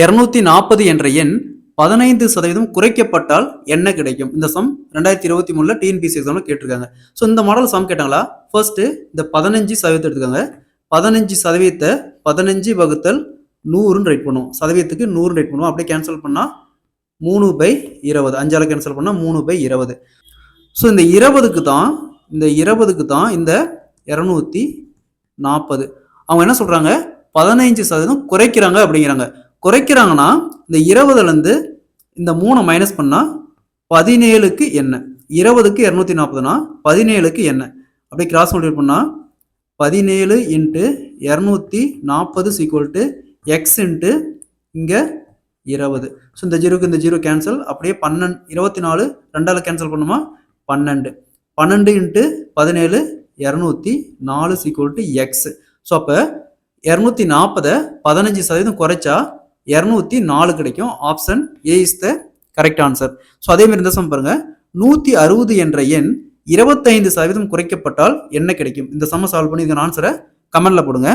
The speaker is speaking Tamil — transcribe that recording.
இரநூத்தி நாற்பது என்ற எண் பதினைந்து சதவீதம் குறைக்கப்பட்டால் என்ன கிடைக்கும்? இந்த சம் ரெண்டாயிரத்தி இருபத்தி மூணுல டிஎன்பிசி எக்ஸாம்ல கேட்டிருக்காங்க. ஸோ இந்த மாடல் சம் கேட்டாங்களா? ஃபர்ஸ்ட் இந்த பதினஞ்சு சதவீதம் எடுத்துக்கோங்க. பதினஞ்சு சதவீதத்தை பதினஞ்சு வகுத்தல் நூறுன்னு ரைட் பண்ணுவோம். சதவீதத்துக்கு நூறு ரைட் பண்ணுவோம். அப்படியே கேன்சல் பண்ணால் மூணு பை இருபது. அஞ்சால கேன்சல் பண்ணால் மூணு பை இருபது. ஸோ இந்த இருபதுக்கு தான் இந்த இருபதுக்கு தான் இந்த இரநூத்தி நாற்பது. அவங்க என்ன சொல்கிறாங்க பதினைஞ்சு சதவீதம் குறைக்கிறாங்க அப்படிங்கிறாங்க. குறைக்கிறாங்கன்னா இந்த இருபதுலேருந்து இந்த மூணை மைனஸ் பண்ணால் பதினேழுக்கு என்ன? இருபதுக்கு இரநூத்தி நாற்பதுனா பதினேழுக்கு என்ன? அப்படியே கிராஸ் மல்டிபிள் பண்ணால் பதினேழு இன்ட்டு இரநூத்தி நாற்பது சீக்குவல் டு எக்ஸ் இன்ட்டு இங்கே இருபது. ஸோ இந்த ஜீரோக்கு இந்த ஜீரோ கேன்சல் அப்படியே பன்னெண்டு இருபத்தி நாலு ரெண்டால் கேன்சல் பண்ணுமா? பன்னெண்டு. பன்னெண்டு இன்ட்டு பதினேழு இரநூத்தி நாலு சீக்குவல் டு எக்ஸ் ஸோ அப்போ இரநூத்தி நாற்பதை பதினஞ்சு சதவீதம் குறைச்சா இரநூத்தி நாலு கிடைக்கும். Option A is the correct answer so அதே மாதிரி இந்த சம் பாருங்க. நூற்றி அறுபது என்ற எண் இருபத்தைந்து சதவீதம் குறைக்கப்பட்டால் என்ன கிடைக்கும்? இந்த சம்ம சால்வ் பண்ணி இதன் ஆன்சரை கமெண்ட்ல போடுங்க.